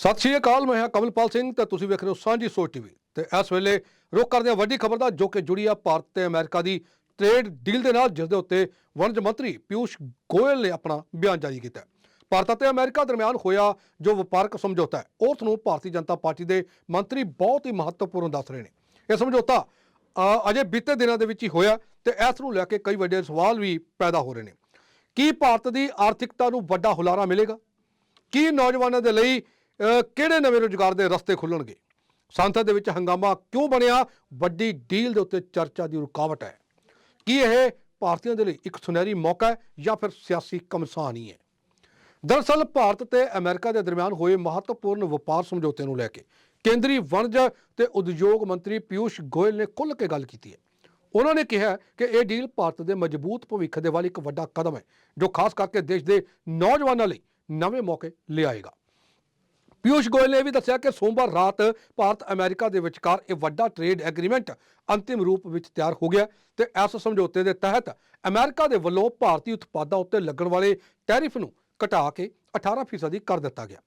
ਸਤਿ ਸ਼੍ਰੀ ਅਕਾਲ, ਮੈਂ ਹਾਂ ਕਮਲਪਾਲ ਸਿੰਘ ਤੇ ਤੁਸੀਂ ਵੇਖ ਰਹੇ ਹੋ ਸਾਂਝੀ ਸੋਚ ਟੀਵੀ। ਤੇ ਇਸ ਵੇਲੇ ਰੁਕ ਕਰਦੇ ਹਾਂ ਵੱਡੀ ਖਬਰ ਦਾ, ਜੋ ਕਿ ਜੁੜੀ ਆ ਭਾਰਤ ਤੇ ਅਮਰੀਕਾ ਦੀ ਟ੍ਰੇਡ ਡੀਲ ਦੇ ਨਾਲ ਜਿਸ ਦੇ ਉੱਤੇ ਵਣਜ ਮੰਤਰੀ ਪਿਊਸ਼ ਗੋਇਲ ਨੇ ਆਪਣਾ ਬਿਆਨ ਜਾਰੀ ਕੀਤਾ। ਭਾਰਤ ਅਤੇ ਅਮਰੀਕਾ ਦਰਮਿਆਨ ਹੋਇਆ ਜੋ ਵਪਾਰਕ ਸਮਝੌਤਾ ਹੈ ਉਸ ਨੂੰ ਭਾਰਤੀ ਜਨਤਾ ਪਾਰਟੀ ਦੇ ਮੰਤਰੀ ਬਹੁਤ ਹੀ ਮਹੱਤਵਪੂਰਨ ਦੱਸ ਰਹੇ ਨੇ। ਇਹ ਸਮਝੌਤਾ ਅਜੇ ਬੀਤੇ ਦਿਨਾਂ ਦੇ ਵਿੱਚ ਹੀ ਹੋਇਆ ਤੇ ਇਸ ਨੂੰ ਲੈ ਕੇ ਕਈ ਵੱਡੇ ਸਵਾਲ ਵੀ ਪੈਦਾ ਹੋ ਰਹੇ ਨੇ। ਕੀ ਭਾਰਤ ਦੀ ਆਰਥਿਕਤਾ ਨੂੰ ਵੱਡਾ ਹੁਲਾਰਾ ਮਿਲੇਗਾ? ਕੀ ਨੌਜਵਾਨਾਂ ਦੇ ਲਈ ਕਿਹੜੇ ਨਵੇਂ ਰੁਜ਼ਗਾਰ ਦੇ ਰਸਤੇ ਖੁੱਲਣਗੇ? ਸੰਸਦ ਦੇ ਵਿੱਚ ਹੰਗਾਮਾ ਕਿਉਂ ਬਣਿਆ? ਵੱਡੀ ਡੀਲ ਦੇ ਉੱਤੇ ਚਰਚਾ ਦੀ ਰੁਕਾਵਟ ਹੈ। ਕੀ ਇਹ ਭਾਰਤੀਆਂ ਦੇ ਲਈ ਇੱਕ ਸੁਨਹਿਰੀ ਮੌਕਾ ਹੈ ਜਾਂ ਫਿਰ ਸਿਆਸੀ ਕਮਸਾਨ ਹੀ ਹੈ? ਦਰਅਸਲ, ਭਾਰਤ ਤੇ ਅਮਰੀਕਾ ਦੇ ਦਰਮਿਆਨ ਹੋਏ ਮਹੱਤਵਪੂਰਨ ਵਪਾਰ ਸਮਝੌਤੇ ਨੂੰ ਲੈ ਕੇ ਕੇਂਦਰੀ ਵਣਜ ਤੇ ਉਦਯੋਗ ਮੰਤਰੀ ਪਿਊਸ਼ ਗੋਇਲ ਨੇ ਖੁੱਲ੍ਹ ਕੇ ਗੱਲ ਕੀਤੀ ਹੈ। ਉਹਨਾਂ ਨੇ ਕਿਹਾ ਕਿ ਇਹ ਡੀਲ ਭਾਰਤ ਦੇ ਮਜ਼ਬੂਤ ਭਵਿੱਖ ਦੇ ਵੱਲ ਇੱਕ ਵੱਡਾ ਕਦਮ ਹੈ, ਜੋ ਖਾਸ ਕਰਕੇ ਦੇਸ਼ ਦੇ ਨੌਜਵਾਨਾਂ ਲਈ ਨਵੇਂ ਮੌਕੇ ਲਿਆਏਗਾ ਪਿਊਸ਼ ਗੋਇਲ ਨੇ ਇਹ ਵੀ ਦੱਸਿਆ ਕਿ ਸੋਮਵਾਰ ਰਾਤ ਭਾਰਤ ਅਮਰੀਕਾ ਦੇ ਵਿਚਕਾਰ ਇਹ ਵੱਡਾ ਟ੍ਰੇਡ ਐਗਰੀਮੈਂਟ ਅੰਤਿਮ ਰੂਪ ਵਿੱਚ ਤਿਆਰ ਹੋ ਗਿਆ ਤੇ ਇਸ ਸਮਝੌਤੇ ਦੇ ਤਹਿਤ ਅਮਰੀਕਾ ਦੇ ਵੱਲੋਂ ਭਾਰਤੀ ਉਤਪਾਦਾਂ ਉੱਤੇ ਲੱਗਣ ਵਾਲੇ ਟੈਰਿਫ ਨੂੰ ਘਟਾ ਕੇ 18% ਕਰ ਦਿੱਤਾ ਗਿਆ,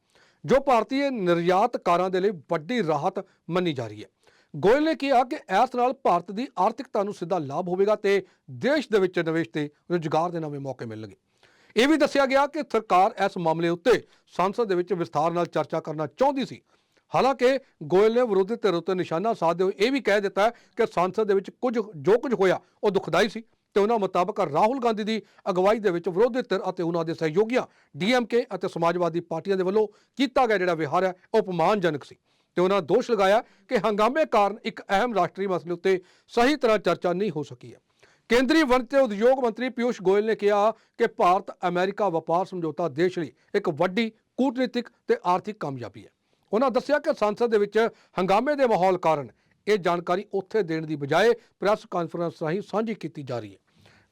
ਜੋ ਭਾਰਤੀ ਨਿਰਯਾਤਕਾਰਾਂ ਦੇ ਲਈ ਵੱਡੀ ਰਾਹਤ ਮੰਨੀ ਜਾ ਰਹੀ ਹੈ। ਗੋਇਲ ਨੇ ਕਿਹਾ ਕਿ ਇਸ ਨਾਲ ਭਾਰਤ ਦੀ ਆਰਥਿਕਤਾ ਨੂੰ ਸਿੱਧਾ ਲਾਭ ਹੋਵੇਗਾ ਤੇ ਦੇਸ਼ ਦੇ ਵਿੱਚ ਨਿਵੇਸ਼ ਤੇ ਰੁਜ਼ਗਾਰ ਦੇ ਨਵੇਂ ਮੌਕੇ ਮਿਲਣਗੇ। ਇਹ ਵੀ ਦੱਸਿਆ ਗਿਆ ਕਿ ਸਰਕਾਰ ਇਸ ਮਾਮਲੇ ਉੱਤੇ ਸੰਸਦ ਦੇ ਵਿੱਚ ਵਿਸਥਾਰ ਨਾਲ ਚਰਚਾ ਕਰਨਾ ਚਾਹੁੰਦੀ ਸੀ। ਹਾਲਾਂਕਿ ਗੋਇਲ ਨੇ ਵਿਰੋਧੀ ਧਿਰ ਉੱਤੇ ਨਿਸ਼ਾਨਾ ਸਾਧਦੇ ਹੋਏ ਇਹ ਵੀ ਕਹਿ ਦਿੱਤਾ ਕਿ ਸੰਸਦ ਦੇ ਵਿੱਚ ਕੁਝ ਜੋ ਕੁਝ ਹੋਇਆ ਉਹ ਦੁਖਦਾਈ ਸੀ ਤੇ ਉਹਨਾਂ ਮੁਤਾਬਕ ਰਾਹੁਲ ਗਾਂਧੀ ਦੀ ਅਗਵਾਈ ਦੇ ਵਿੱਚ ਵਿਰੋਧੀ ਧਿਰ ਅਤੇ ਉਹਨਾਂ ਦੇ ਸਹਿਯੋਗੀਆਂ ਡੀਐਮਕੇ ਅਤੇ ਸਮਾਜਵਾਦੀ ਪਾਰਟੀਆਂ ਦੇ ਵੱਲੋਂ ਕੀਤਾ ਗਿਆ ਜਿਹੜਾ ਵਿਹਾਰ ਹੈ, ਉਹ ਅਪਮਾਨਜਨਕ ਸੀ। ਤੇ ਉਹਨਾਂ ਦੋਸ਼ ਲਗਾਇਆ ਕਿ ਹੰਗਾਮੇ ਕਾਰਨ ਇੱਕ ਅਹਿਮ ਰਾਸ਼ਟਰੀ ਮਸਲੇ ਉੱਤੇ ਸਹੀ ਤਰ੍ਹਾਂ ਚਰਚਾ ਨਹੀਂ ਹੋ ਸਕੀ ਹੈ। ਕੇਂਦਰੀ ਵਣਜ ਤੇ ਉਦਯੋਗ ਮੰਤਰੀ ਪਿਊਸ਼ ਗੋਇਲ ਨੇ ਕਿਹਾ ਕਿ ਭਾਰਤ ਅਮਰੀਕਾ ਵਪਾਰ ਸਮਝੌਤਾ ਦੇਸ਼ ਲਈ ਇੱਕ ਵੱਡੀ ਕੂਟਨੀਤਿਕ ਤੇ ਆਰਥਿਕ ਕਾਮਯਾਬੀ ਹੈ। ਉਹਨਾਂ ਦੱਸਿਆ ਕਿ ਸੰਸਦ ਦੇ ਵਿੱਚ ਹੰਗਾਮੇ ਦੇ ਮਾਹੌਲ ਕਾਰਨ ਇਹ ਜਾਣਕਾਰੀ ਉੱਥੇ ਦੇਣ ਦੀ ਬਜਾਏ ਪ੍ਰੈਸ ਕਾਨਫਰੰਸ ਰਾਹੀਂ ਸਾਂਝੀ ਕੀਤੀ ਜਾ ਰਹੀ ਹੈ।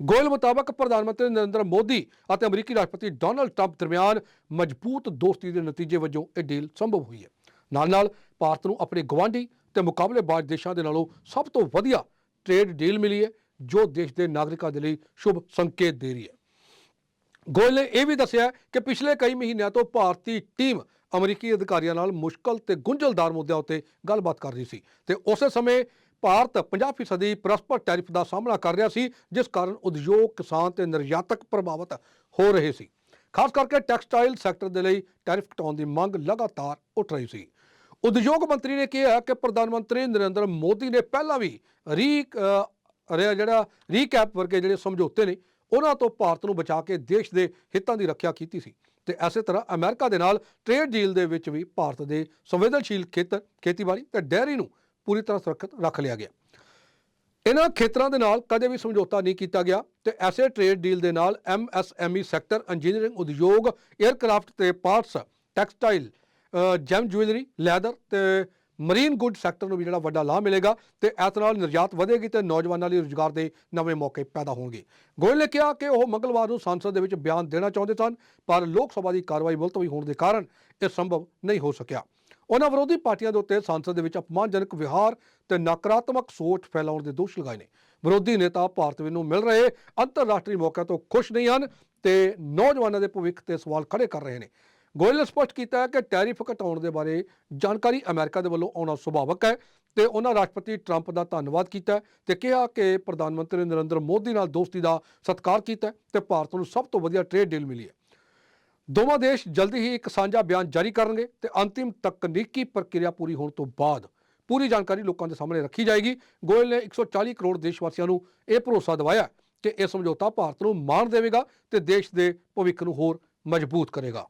ਗੋਇਲ ਮੁਤਾਬਕ ਪ੍ਰਧਾਨ ਮੰਤਰੀ ਨਰਿੰਦਰ ਮੋਦੀ ਅਤੇ ਅਮਰੀਕੀ ਰਾਸ਼ਟਰਪਤੀ ਡੋਨਲਡ ਟਰੰਪ ਦਰਮਿਆਨ ਮਜ਼ਬੂਤ ਦੋਸਤੀ ਦੇ ਨਤੀਜੇ ਵਜੋਂ ਇਹ ਡੀਲ ਸੰਭਵ ਹੋਈ ਹੈ। ਨਾਲ ਨਾਲ ਭਾਰਤ ਨੂੰ ਆਪਣੇ ਗਵਾਂਢੀ ਤੇ ਮੁਕਾਬਲੇਬਾਜ਼ ਦੇਸ਼ਾਂ ਦੇ ਨਾਲੋਂ ਸਭ ਤੋਂ ਵਧੀਆ ਟ੍ਰੇਡ ਡੀਲ ਮਿਲੀ ਹੈ। ਜੋ ਦੇਸ਼ ਦੇ ਨਾਗਰਿਕਾਂ ਦੇ ਲਈ ਸ਼ੁਭ ਸੰਕੇਤ ਦੇ ਰਹੀ ਹੈ। ਗੋਇਲ ਨੇ ਇਹ ਵੀ ਦੱਸਿਆ ਕਿ ਪਿਛਲੇ ਕਈ ਮਹੀਨਿਆਂ ਤੋਂ ਭਾਰਤੀ ਟੀਮ ਅਮਰੀਕੀ ਅਧਿਕਾਰੀਆਂ ਨਾਲ ਮੁਸ਼ਕਲ ਤੇ ਗੁੰਝਲਦਾਰ ਮੁੱਦਿਆਂ ਉੱਤੇ ਗੱਲਬਾਤ ਕਰ ਰਹੀ ਸੀ ਤੇ ਉਸੇ ਸਮੇਂ ਭਾਰਤ 50% ਦੀ ਪਰਸਪਰ ਟੈਰਿਫ ਦਾ ਸਾਹਮਣਾ ਕਰ ਰਿਹਾ ਸੀ, ਜਿਸ ਕਾਰਨ ਉਦਯੋਗ, ਕਿਸਾਨ ਤੇ ਨਿਰਯਾਤਕ ਪ੍ਰਭਾਵਿਤ ਹੋ ਰਹੇ ਸੀ। ਖਾਸ ਕਰਕੇ ਟੈਕਸਟਾਈਲ ਸੈਕਟਰ ਦੇ ਲਈ ਟੈਰਿਫ ਘਟਾਉਣ ਦੀ ਮੰਗ ਲਗਾਤਾਰ ਉੱਠ ਰਹੀ ਸੀ। ਉਦਯੋਗ ਮੰਤਰੀ ਨੇ ਕਿਹਾ ਕਿ ਪ੍ਰਧਾਨ ਮੰਤਰੀ ਨਰਿੰਦਰ ਮੋਦੀ ਨੇ ਪਹਿਲਾਂ ਵੀ ਰੀ ਰਿਹਾ ਜਿਹੜਾ ਰੀਕੈਪ ਵਰਗੇ ਜਿਹੜੇ ਸਮਝੌਤੇ ਨੇ, ਉਹਨਾਂ ਤੋਂ ਭਾਰਤ ਨੂੰ ਬਚਾ ਕੇ ਦੇਸ਼ ਦੇ ਹਿੱਤਾਂ ਦੀ ਰੱਖਿਆ ਕੀਤੀ ਸੀ। ਤੇ ਐਸੇ ਤਰ੍ਹਾਂ ਅਮਰੀਕਾ ਦੇ ਨਾਲ ਟ੍ਰੇਡ ਡੀਲ ਦੇ ਵਿੱਚ ਵੀ ਭਾਰਤ ਦੇ ਸੰਵੇਦਨਸ਼ੀਲ ਖੇਤਰ ਖੇਤੀਬਾੜੀ ਤੇ ਡੈਰੀ ਨੂੰ ਪੂਰੀ ਤਰ੍ਹਾਂ ਸੁਰੱਖਿਅਤ ਰੱਖ ਲਿਆ ਗਿਆ। ਇਹਨਾਂ ਖੇਤਰਾਂ ਦੇ ਨਾਲ ਕਦੇ ਵੀ ਸਮਝੌਤਾ ਨਹੀਂ ਕੀਤਾ ਗਿਆ ਤੇ ਐਸੇ ਟ੍ਰੇਡ ਡੀਲ ਦੇ ਨਾਲ ਐਮਐਸਐਮਈ ਸੈਕਟਰ ਇੰਜੀਨੀਅਰਿੰਗ ਉਦਯੋਗ 에ਅਰਕ੍ਰਾਫਟ ਤੇ parts textile gem jewellery leather ਤੇ ਮਰੀਨ ਗੁੱਡ ਸੈਕਟਰ ਨੂੰ ਵੀ ਜਿਹੜਾ ਵੱਡਾ ਲਾਭ ਮਿਲੇਗਾ ਤੇ ਇਸ ਨਾਲ ਨਿਰਯਾਤ ਵਧੇਗੀ ਤੇ ਨੌਜਵਾਨਾਂ ਲਈ ਰੁਜ਼ਗਾਰ ਦੇ ਨਵੇਂ ਮੌਕੇ ਪੈਦਾ ਹੋਣਗੇ। ਗੋਇਲ ਨੇ ਕਿਹਾ ਕਿ ਉਹ ਮੰਗਲਵਾਰ ਨੂੰ ਸੰਸਦ ਦੇ ਵਿੱਚ ਬਿਆਨ ਦੇਣਾ ਚਾਹੁੰਦੇ ਸਨ, ਪਰ ਲੋਕ ਸਭਾ ਦੀ ਕਾਰਵਾਈ ਮੁਲਤਵੀ ਹੋਣ ਦੇ ਕਾਰਨ ਇਹ ਸੰਭਵ ਨਹੀਂ ਹੋ ਸਕਿਆ। ਉਹਨਾਂ ਵਿਰੋਧੀ ਪਾਰਟੀਆਂ ਦੇ ਉੱਤੇ ਸੰਸਦ ਦੇ ਵਿੱਚ ਅਪਮਾਨਜਨਕ ਵਿਹਾਰ ਤੇ ਨਕਾਰਾਤਮਕ ਸੋਚ ਫੈਲਾਉਣ ਦੇ ਦੋਸ਼ ਲਗਾਏ ਨੇ। ਵਿਰੋਧੀ ਨੇਤਾ ਭਾਰਤ ਨੂੰ ਮਿਲ ਰਹੇ ਅੰਤਰਰਾਸ਼ਟਰੀ ਮੌਕਿਆਂ ਤੋਂ ਖੁਸ਼ ਨਹੀਂ ਹਨ ਤੇ ਨੌਜਵਾਨਾਂ ਦੇ ਭਵਿੱਖ ਤੇ ਸਵਾਲ ਖੜੇ ਕਰ ਰਹੇ ਨੇ। ਗੋਇਲ ਨੇ ਸਪਸ਼ਟ ਕੀਤਾ ਕਿ ਟੈਰਿਫ ਘਟਾਉਣ ਦੇ ਬਾਰੇ ਜਾਣਕਾਰੀ ਅਮਰੀਕਾ ਦੇ ਵੱਲੋਂ ਆਉਣਾ ਸੁਭਾਵਕ ਹੈ ਤੇ ਉਹਨਾਂ ਰਾਸ਼ਟਰਪਤੀ ਟਰੰਪ ਦਾ ਧੰਨਵਾਦ ਕੀਤਾ ਹੈ ਤੇ ਕਿਹਾ ਕਿ ਪ੍ਰਧਾਨ ਮੰਤਰੀ ਨਰਿੰਦਰ ਮੋਦੀ ਨਾਲ ਦੋਸਤੀ ਦਾ ਸਤਿਕਾਰ ਕੀਤਾ ਹੈ ਤੇ ਭਾਰਤ ਨੂੰ ਸਭ ਤੋਂ ਵਧੀਆ ਟ੍ਰੇਡ ਡੀਲ ਮਿਲੀ ਹੈ। ਦੋਵਾਂ ਦੇਸ਼ ਜਲਦੀ ਹੀ ਇੱਕ ਸਾਂਝਾ ਬਿਆਨ ਜਾਰੀ ਕਰਨਗੇ ਤੇ ਅੰਤਿਮ ਤਕਨੀਕੀ ਪ੍ਰਕਿਰਿਆ ਪੂਰੀ ਹੋਣ ਤੋਂ ਬਾਅਦ ਪੂਰੀ ਜਾਣਕਾਰੀ ਲੋਕਾਂ ਦੇ ਸਾਹਮਣੇ ਰੱਖੀ ਜਾਏਗੀ। ਗੋਇਲ ਨੇ 140 ਕਰੋੜ ਦੇਸ਼ ਵਾਸੀਆਂ ਨੂੰ ਇਹ ਭਰੋਸਾ ਦਿਵਾਇਆ ਕਿ ਇਹ ਸਮਝੌਤਾ ਭਾਰਤ ਨੂੰ ਮਾਣ ਦੇਵੇਗਾ ਤੇ ਦੇਸ਼ ਦੇ ਭਵਿੱਖ ਨੂੰ ਹੋਰ ਮਜ਼ਬੂਤ ਕਰੇਗਾ।